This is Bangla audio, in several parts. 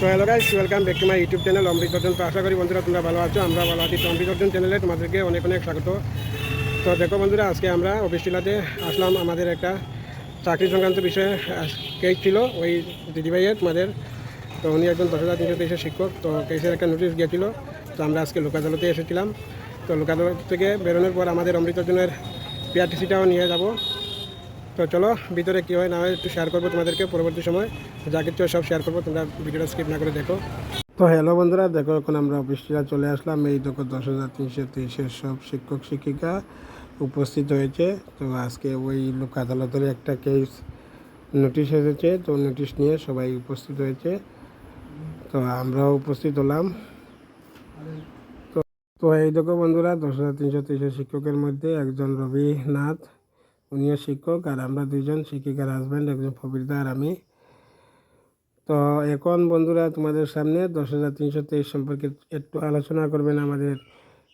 তো hello guys welcome back to my YouTube channel Amrit Arjan. তো আশা করি বন্ধুরা তোমরা ভালো আছো আমরা ভালো আছি। তো অমৃত অর্জন চ্যানেলে তোমাদেরকে অনেক অনেক স্বাগত। তো দেখো বন্ধুরা, আজকে আমরা অফিস টিলাতে আসলাম। আমাদের একটা চাকরি সংক্রান্ত বিষয়ে কেস ছিল, ওই দিদিভাইয়ের, তোমাদের। তো উনি একজন দশ হাজার তিনশো তেইশের শিক্ষক, তো কেসের একটা নোটিশ গিয়েছিল। তো আমরা আজকে লোক আদালতে এসেছিলাম। তো লোক আদালত থেকে বেরোনোর পর আমাদের অমৃত অর্জনের পিআরটিসিটাও নিয়ে যাব। তো চলো, ভিতরে কী হয় না হয় একটু শেয়ার করব তোমাদেরকে পরবর্তী সময়। যা কিছু সব শেয়ার করব, তোমরা ভিডিওটা স্কিপ না করে দেখো। তো হ্যালো বন্ধুরা, দেখো এখন আমরা অফিসটিরা চলে আসলাম। এই দেখো দশ হাজার তিনশো তেইশের সব শিক্ষক, শিক্ষিকা উপস্থিত হয়েছে। তো আজকে ওই লোক আদালতের একটা কেস নোটিশ এসেছে। তো নোটিশ নিয়ে সবাই উপস্থিত হয়েছে। তো আমরাও উপস্থিত হলাম। তো তো এই দেখো বন্ধুরা, দশ হাজার তিনশো তেইশের শিক্ষকের মধ্যে একজন রবি নাথ উনিও শিক্ষক আর আমরা দুজন শিক্ষিকার হাজব্যান্ড একজন ফবিরদা আর আমি। তো এখন বন্ধুরা তোমাদের সামনে দশ হাজার তিনশো তেইশ সম্পর্কে একটু আলোচনা করবেন আমাদের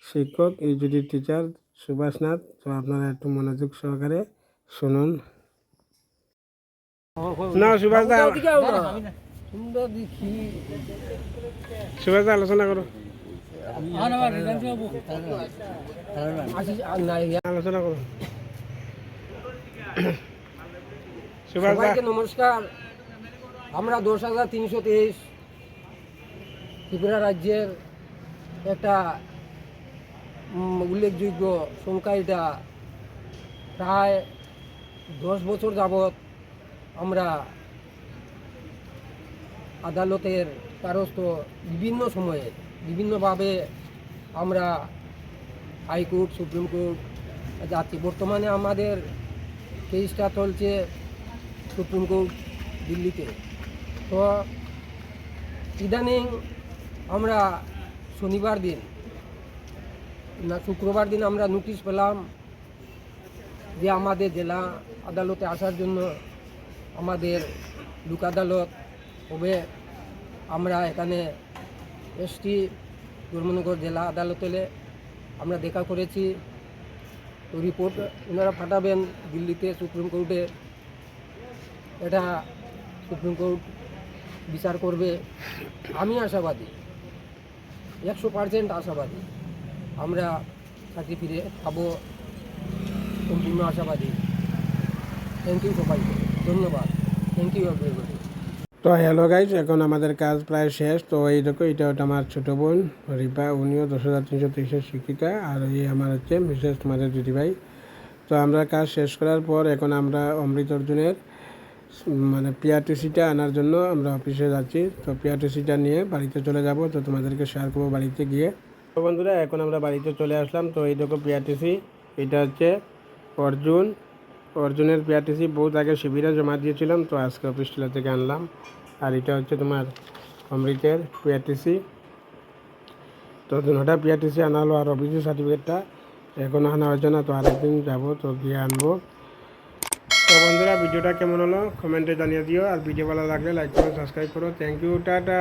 শিক্ষক ইউজিডি টিচার সুভাষ নাথ। তো আপনারা একটু মনোযোগ সহকারে শুনুন। না সুভাষ সুভাষ আলোচনা করো। আলোচনা করো। সবাইকে নমস্কার। আমরা দশ হাজার তিনশো তেইশ ত্রিপুরা রাজ্যের একটা উল্লেখযোগ্য সংখ্যা এটা। প্রায় দশ বছর যাবৎ আমরা আদালতের দ্বারস্থ বিভিন্ন সময়ে বিভিন্নভাবে আমরা হাইকোর্ট, সুপ্রিম কোর্ট যাচ্ছি বর্তমানে আমাদের কেসটা চলছে সুপ্রিম কোর্ট দিল্লিতে। তো ইদানিং আমরা শনিবার দিন না, শুক্রবার দিন আমরা নোটিশ পেলাম যে আমাদের জেলা আদালতে আসার জন্য আমাদের লোক আদালত হবে। আমরা এখানে এসটি ধর্মনগর জেলা আদালতে। আমরা দেখা করেছি। তো রিপোর্ট ওনারা পাঠাবেন দিল্লিতে সুপ্রিম কোর্টে। এটা সুপ্রিম কোর্ট বিচার করবে। আমি আশাবাদী, একশো পার্সেন্ট আশাবাদী। আমরা চাকরি ফিরে পাবো, সম্পূর্ণ আশাবাদী। থ্যাংক ইউ সবাইকে, ধন্যবাদ। থ্যাংক ইউ এভরিবডি তো হ্যালো গাইজ এখন আমাদের কাজ প্রায় শেষ। তো এই দেখো, এটা হচ্ছে আমার ছোটো বোন রিপা, উনিও দশ হাজার তিনশো তেইশের শিক্ষিকা। আর এই আমার হচ্ছে মিসেস তোমাদের দিদিভাই। তো আমরা কাজ শেষ করার পর এখন আমরা অমৃত অর্জুনের মানে পিআরটিসিটা আনার জন্য আমরা অফিসে যাচ্ছি। তো পিআরটিসিটা নিয়ে বাড়িতে চলে যাব। তো তোমাদেরকে শেয়ার করব বাড়িতে গিয়ে। তো বন্ধুরা, এখন আমরা বাড়িতে চলে আসলাম। তো এই দেখো পিআরটিসি এটা হচ্ছে অর্জুন। অর্জুনের পিআরটিসি বহুত আগে শিবিরে জমা দিয়েছিলাম, তো আজকে অফিস টিলা থেকে আনলাম। আর এটা হচ্ছে তোমার অমৃতের পিআরটিসি। তো দুটা পিআরটিসি আনা হলো আর অফিসের সার্টিফিকেটটা এখনও আনা হয়েছে না, তো আরেকদিন যাব, তো গিয়ে আনব। তো বন্ধুরা, ভিডিওটা কেমন হলো? কমেন্টে জানিয়ে দিও। আর ভিডিও ভালো লাগলে লাইক করো সাবস্ক্রাইব করো। Thank you ta-ta.